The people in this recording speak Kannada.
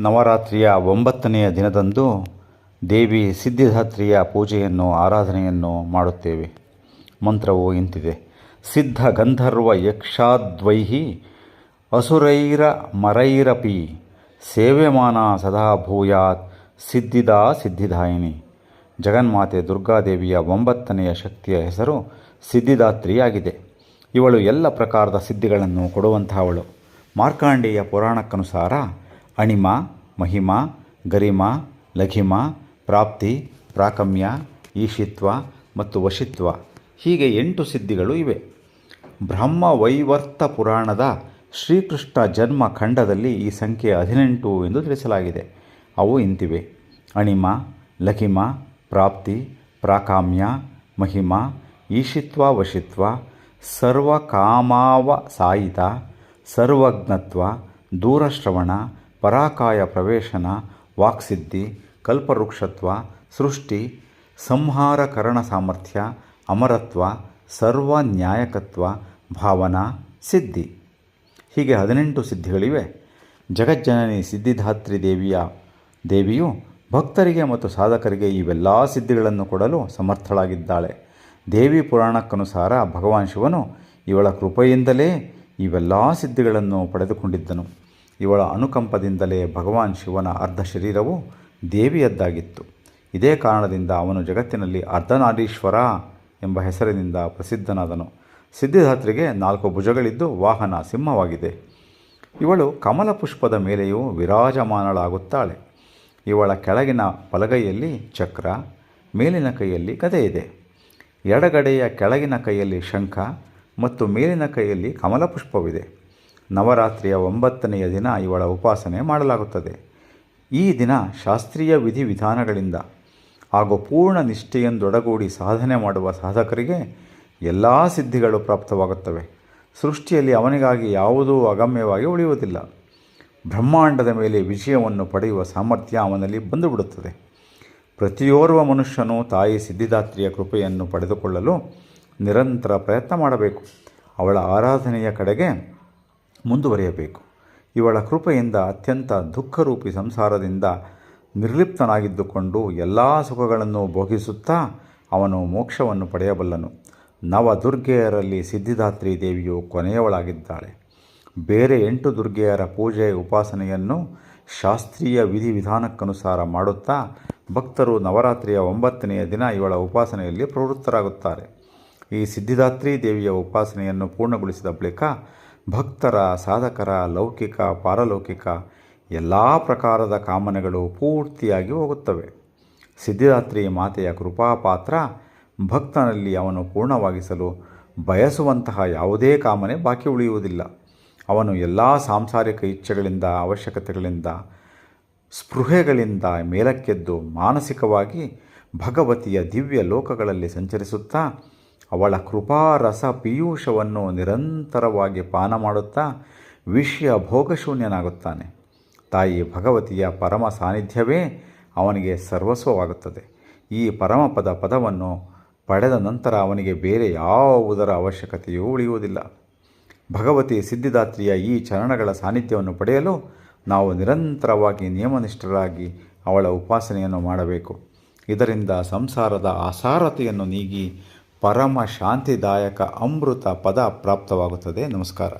ನವರಾತ್ರಿಯ ಒಂಬತ್ತನೆಯ ದಿನದಂದು ದೇವಿ ಸಿದ್ಧಿದಾತ್ರಿಯ ಪೂಜೆಯನ್ನು, ಆರಾಧನೆಯನ್ನು ಮಾಡುತ್ತೇವೆ. ಮಂತ್ರವು ಇಂತಿದೆ. ಸಿದ್ಧ ಗಂಧರ್ವ ಯಕ್ಷಾದ್ವೈಹಿ ಅಸುರೈರ ಮರೈರಪಿ ಸೇವ್ಯಮಾನ ಸದಾ ಭೂಯಾತ್ ಸಿದ್ಧಿದಾ ಸಿದ್ಧಿದಾಯಿನಿ. ಜಗನ್ಮಾತೆ ದುರ್ಗಾದೇವಿಯ ಒಂಬತ್ತನೆಯ ಶಕ್ತಿಯ ಹೆಸರು ಸಿದ್ಧಿದಾತ್ರಿಯಾಗಿದೆ. ಇವಳು ಎಲ್ಲ ಪ್ರಕಾರದ ಸಿದ್ಧಿಗಳನ್ನು ಕೊಡುವಂತಹವಳು ಮಾರ್ಕಾಂಡೇಯ ಪುರಾಣಕ್ಕನುಸಾರ ಅಣಿಮ, ಮಹಿಮ, ಗರಿಮ, ಲಘಿಮ, ಪ್ರಾಪ್ತಿ, ಪ್ರಾಕಮ್ಯ, ಈಶಿತ್ವ ಮತ್ತು ವಶಿತ್ವ. ಹೀಗೆ ಎಂಟು ಸಿದ್ಧಿಗಳು ಇವೆ. ಬ್ರಹ್ಮ ವೈವರ್ತ ಪುರಾಣದ ಶ್ರೀಕೃಷ್ಣ ಜನ್ಮ ಖಂಡದಲ್ಲಿ ಈ ಸಂಖ್ಯೆ ಹದಿನೆಂಟು ಎಂದು ತಿಳಿಸಲಾಗಿದೆ. ಅವು ಇಂತಿವೆ. ಅಣಿಮ, ಲಘಿಮ, ಪ್ರಾಪ್ತಿ, ಪ್ರಾಕಾಮ್ಯ, ಮಹಿಮ, ಈಶಿತ್ವ, ವಶಿತ್ವ ಸರ್ವಕಾಮಾವ ಸಾಯಿತ ಸರ್ವಜ್ಞತ್ವ, ದೂರಶ್ರವಣ ಪರಾಕಾಯ ಪ್ರವೇಶನ, ವಾಕ್ಸಿದ್ಧಿ, ಕಲ್ಪವೃಕ್ಷತ್ವ, ಸೃಷ್ಟಿ, ಸಂಹಾರಕರಣ ಸಾಮರ್ಥ್ಯ, ಅಮರತ್ವ, ಸರ್ವ ನ್ಯಾಯಕತ್ವ, ಭಾವನಾ, ಸಿದ್ಧಿ. ಹೀಗೆ ಹದಿನೆಂಟು ಸಿದ್ಧಿಗಳಿವೆ. ಜಗಜ್ಜನನಿ ಸಿದ್ಧಿಧಾತ್ರಿ ದೇವಿಯ ದೇವಿಯು ಭಕ್ತರಿಗೆ ಮತ್ತು ಸಾಧಕರಿಗೆ ಇವೆಲ್ಲ ಸಿದ್ಧಿಗಳನ್ನು ಕೊಡಲು ಸಮರ್ಥಳಾಗಿದ್ದಾಳೆ. ದೇವಿ ಪುರಾಣಕ್ಕನುಸಾರ ಭಗವಾನ್ ಶಿವನು ಇವಳ ಕೃಪೆಯಿಂದಲೇ ಇವೆಲ್ಲ ಸಿದ್ಧಿಗಳನ್ನು ಪಡೆದುಕೊಂಡಿದ್ದನು. ಇವಳ ಅನುಕಂಪದಿಂದಲೇ ಭಗವಾನ್ ಶಿವನ ಅರ್ಧ ಶರೀರವು ದೇವಿಯದ್ದಾಗಿತ್ತು. ಇದೇ ಕಾರಣದಿಂದ ಅವನು ಜಗತ್ತಿನಲ್ಲಿ ಅರ್ಧನಾರೀಶ್ವರ ಎಂಬ ಹೆಸರಿನಿಂದ ಪ್ರಸಿದ್ಧನಾದನು. ಸಿದ್ಧಿದಾತ್ರಿಗೆ ನಾಲ್ಕು ಭುಜಗಳಿದ್ದು ವಾಹನ ಸಿಂಹವಾಗಿದೆ. ಇವಳು ಕಮಲ ಪುಷ್ಪದ ಮೇಲೆಯೂ ವಿರಾಜಮಾನಳಾಗುತ್ತಾಳೆ. ಇವಳ ಕೆಳಗಿನ ಬಲಗೈಯಲ್ಲಿ ಚಕ್ರ, ಮೇಲಿನ ಕೈಯಲ್ಲಿ ಗದೆ ಇದೆ ಎಡಗಡೆಯ ಕೆಳಗಿನ ಕೈಯಲ್ಲಿ ಶಂಖ ಮತ್ತು ಮೇಲಿನ ಕೈಯಲ್ಲಿ ಕಮಲ ಪುಷ್ಪವಿದೆ. ನವರಾತ್ರಿಯ ಒಂಬತ್ತನೆಯ ದಿನ ಇವಳ ಉಪಾಸನೆ ಮಾಡಲಾಗುತ್ತದೆ. ಈ ದಿನ ಶಾಸ್ತ್ರೀಯ ವಿಧಿವಿಧಾನಗಳಿಂದ ಹಾಗೂ ಪೂರ್ಣ ನಿಷ್ಠೆಯೊಂದೊಡಗೂಡಿ ಸಾಧನೆ ಮಾಡುವ ಸಾಧಕರಿಗೆ ಎಲ್ಲ ಸಿದ್ಧಿಗಳು ಪ್ರಾಪ್ತವಾಗುತ್ತವೆ. ಸೃಷ್ಟಿಯಲ್ಲಿ ಅವನಿಗಾಗಿ ಯಾವುದೂ ಅಗಮ್ಯವಾಗಿ ಉಳಿಯುವುದಿಲ್ಲ. ಬ್ರಹ್ಮಾಂಡದ ಮೇಲೆ ವಿಜಯವನ್ನು ಪಡೆಯುವ ಸಾಮರ್ಥ್ಯ ಅವನಲ್ಲಿ ಬಂದುಬಿಡುತ್ತದೆ. ಪ್ರತಿಯೋರ್ವ ಮನುಷ್ಯನು ತಾಯಿ ಸಿದ್ಧಿದಾತ್ರಿಯ ಕೃಪೆಯನ್ನು ಪಡೆದುಕೊಳ್ಳಲು ನಿರಂತರ ಪ್ರಯತ್ನ ಮಾಡಬೇಕು. ಅವಳ ಆರಾಧನೆಯ ಕಡೆಗೆ ಮುಂದುವರಿಯಬೇಕು. ಇವಳ ಕೃಪೆಯಿಂದ ಅತ್ಯಂತ ದುಃಖರೂಪಿ ಸಂಸಾರದಿಂದ ನಿರ್ಲಿಪ್ತನಾಗಿದ್ದುಕೊಂಡು ಎಲ್ಲ ಸುಖಗಳನ್ನು ಭೋಗಿಸುತ್ತಾ ಅವನು ಮೋಕ್ಷವನ್ನು ಪಡೆಯಬಲ್ಲನು. ನವದುರ್ಗೆಯರಲ್ಲಿ ಸಿದ್ಧಿದಾತ್ರಿ ದೇವಿಯು ಕೊನೆಯವಳಾಗಿದ್ದಾಳೆ. ಬೇರೆ ಎಂಟು ದುರ್ಗೆಯರ ಪೂಜೆ ಉಪಾಸನೆಯನ್ನು ಶಾಸ್ತ್ರೀಯ ವಿಧಿವಿಧಾನಕ್ಕನುಸಾರ ಮಾಡುತ್ತಾ ಭಕ್ತರು ನವರಾತ್ರಿಯ ಒಂಬತ್ತನೆಯ ದಿನ ಇವಳ ಉಪಾಸನೆಯಲ್ಲಿ ಪ್ರವೃತ್ತರಾಗುತ್ತಾರೆ. ಈ ಸಿದ್ಧಿದಾತ್ರಿ ದೇವಿಯ ಉಪಾಸನೆಯನ್ನು ಪೂರ್ಣಗೊಳಿಸಿದ ಬಳಿಕ ಭಕ್ತರ, ಸಾಧಕರ, ಲೌಕಿಕ, ಪಾರಲೌಕಿಕ ಎಲ್ಲ ಪ್ರಕಾರದ ಕಾಮನೆಗಳು ಪೂರ್ತಿಯಾಗಿ ಹೋಗುತ್ತವೆ. ಸಿದ್ಧಿದಾತ್ರಿ ಮಾತೆಯ ಕೃಪಾಪಾತ್ರ ಭಕ್ತನಲ್ಲಿ ಅವನು ಪೂರ್ಣವಾಗಿಸಲು ಬಯಸುವಂತಹ ಯಾವುದೇ ಕಾಮನೆ ಬಾಕಿ ಉಳಿಯುವುದಿಲ್ಲ. ಅವನು ಎಲ್ಲ ಸಾಂಸಾರಿಕ ಇಚ್ಛೆಗಳಿಂದ, ಅವಶ್ಯಕತೆಗಳಿಂದ, ಸ್ಪೃಹೆಗಳಿಂದ ಮೇಲಕ್ಕೆದ್ದು ಮಾನಸಿಕವಾಗಿ ಭಗವತಿಯ ದಿವ್ಯ ಲೋಕಗಳಲ್ಲಿ ಸಂಚರಿಸುತ್ತಾ ಅವಳ ಕೃಪಾರಸ ಪೀಯೂಷವನ್ನು ನಿರಂತರವಾಗಿ ಪಾನ ಮಾಡುತ್ತಾ ವಿಷಯ ಭೋಗಶೂನ್ಯನಾಗುತ್ತಾನೆ. ತಾಯಿ ಭಗವತಿಯ ಪರಮ ಸಾನ್ನಿಧ್ಯವೇ ಅವನಿಗೆ ಸರ್ವಸ್ವವಾಗುತ್ತದೆ. ಈ ಪರಮಪದ ಪದವನ್ನು ಪಡೆದ ನಂತರ ಅವನಿಗೆ ಬೇರೆ ಯಾವುದರ ಅವಶ್ಯಕತೆಯೂ ಉಳಿಯುವುದಿಲ್ಲ. ಭಗವತಿ ಸಿದ್ಧಿದಾತ್ರಿಯ ಈ ಚರಣಗಳ ಸಾನ್ನಿಧ್ಯವನ್ನು ಪಡೆಯಲು ನಾವು ನಿರಂತರವಾಗಿ ನಿಯಮನಿಷ್ಠರಾಗಿ ಅವಳ ಉಪಾಸನೆಯನ್ನು ಮಾಡಬೇಕು. ಇದರಿಂದ ಸಂಸಾರದ ಅಸಾರತೆಯನ್ನು ನೀಗಿ ಪರಮ ಶಾಂತಿದಾಯಕ ಅಮೃತ ಪದ ಪ್ರಾಪ್ತವಾಗುತ್ತದೆ. ನಮಸ್ಕಾರ.